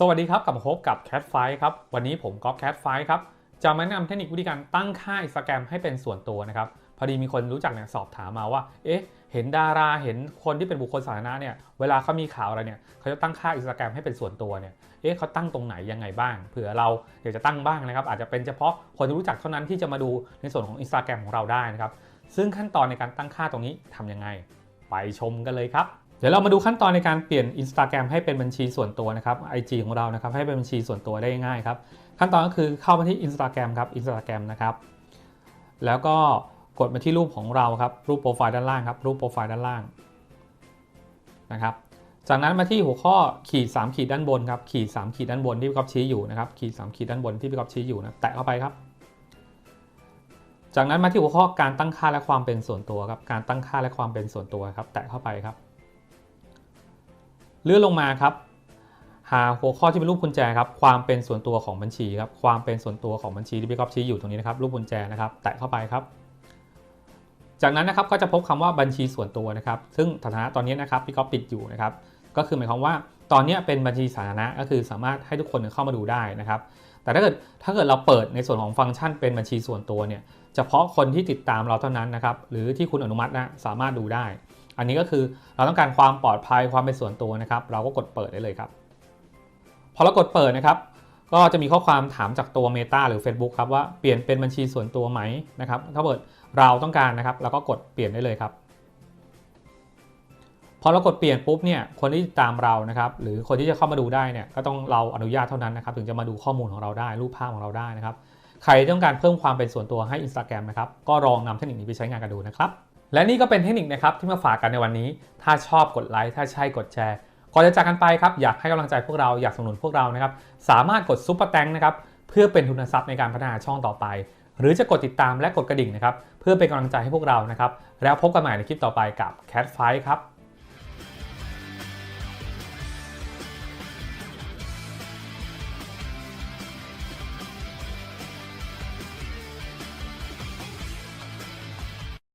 สวัสดีครับกลับมาพบกับ Cat f i ครับวันนี้ผมก๊อฟ Cat f i ครับจะมาแนะนำเทคนิควิธีการตั้งค่า Instagram ให้เป็นส่วนตัวนะครับพอดีมีคนรู้จักเนี่ยสอบถามมาว่า เอ๊ะ เห็นดาราเห็นคนที่เป็นบุคคลสาธารณะเนี่ยเวลาเขามีข่าวอะไรเนี่ยเขาจะตั้งค่า Instagram ให้เป็นส่วนตัวเนี่ยเอ๊ะเขาตั้งตรงไหนยังไงบ้างเผื่อเราอยากจะตั้งบ้างนะครับ อาจจะเป็นเฉพาะคนที่รู้จักเท่านั้นที่จะมาดูในส่วนของ Instagram ของเราได้นะครับซึ่งขั้นตอนในการตั้งค่าตรงนี้ทำยังไง ไปชมกันเลยครับ เดี๋ยวเรามาดูขั้นตอนในการเปลี่ยน Instagram ให้เป็นบัญชีส่วนตัวนะครับ IG ของเรานะครับให้เป็นบัญชีส่วนตัวได้ง่ายครับ ขั้นตอนก็คือเข้ามาที่ Instagram ครับ Instagram นะครับ แล้วก็กดมาที่รูปของเราครับ รูปโปรไฟล์ด้านล่างครับ รูปโปรไฟล์ด้านล่างนะครับ จากนั้นมาที่หัวข้อขีด3ขีดด้านบนครับ ขีด3ขีดด้านบนที่พี่ก๊อฟชี้อยู่นะครับ ขีด3ขีดด้านบนที่พี่ก๊อฟชี้อยู่นะ แตะเข้าไปครับ จากนั้นมาที่หัวข้อการตั้งค่าและความเป็นส่วนตัวครับ การตั้งค่าและความเป็นส่วนตัวครับ แตะเข้าไปครับ เลื่อนลงมาครับ หาหัวข้อที่เป็นรูปกุญแจครับ ความเป็นส่วนตัวของบัญชีครับ ความเป็นส่วนตัวของบัญชีที่พี่ก๊อฟชี้อยู่ตรงนี้นะครับ รูปกุญแจนะครับ แตะเข้าไปครับ จากนั้นนะครับก็จะพบคำว่าบัญชีส่วนตัวนะครับ ซึ่งสถานะตอนนี้นะครับพี่ก๊อฟปิดอยู่นะครับ ก็คือหมายความว่าตอนนี้เป็นบัญชีสาธารณะก็คือสามารถให้ทุกคนเข้ามาดูได้นะครับ แต่ถ้าเกิดถ้าเกิดเราเปิดในส่วนของฟังก์ชันเป็นบัญชีส่วนตัวเนี่ยเฉพาะคนที่ติดตามเราเท่านั้นนะครับ หรือที่คุณอนุมัตินะสามารถดูได้ อันนี้ก็คือเราต้องการความปลอดภัยความเป็นส่วนตัวนะครับ เราก็กดเปิดได้เลยครับพอเรากดเปิดนะครับ ก็จะมีข้อความถามจากตัว Meta หรือ Facebook ครับว่าเปลี่ยนเป็นบัญชีส่วนตัวไหมนะครับถ้าเกิดเราต้องการนะครับเราก็กดเปลี่ยนได้เลยครับพอเรากดเปลี่ยนปุ๊บเนี่ยคนที่ติดตามเรานะครับหรือคนที่จะเข้ามาดูได้เนี่ยก็ต้องเราอนุญาตเท่านั้นนะครับถึงจะมาดูข้อมูลของเราได้รูปภาพของเราได้นะครับ ใครต้องการเพิ่มความเป็นส่วนตัวให้ Instagram นะครับก็ลองนำเทคนิคนี้ไปใช้งานกันดูนะครับ และนี่ก็เป็นเทคนิคนะครับที่มาฝากกันในวันนี้ ถ้าชอบกดไลค์ ถ้าใช่กดแชร์ ก่อนจะจากกันไปครับ อยากให้กำลังใจพวกเรา อยากสนับสนุนพวกเรานะครับ สามารถกดซุปเปอร์แตงนะครับ เพื่อเป็นทุนทรัพย์ในการพัฒนาช่องต่อไป หรือจะกดติดตามและกดกระดิ่งนะครับ เพื่อเป็นกำลังใจให้พวกเรานะครับ แล้วพบกันใหม่ในคลิปต่อไปกับ Cat Fight ครับ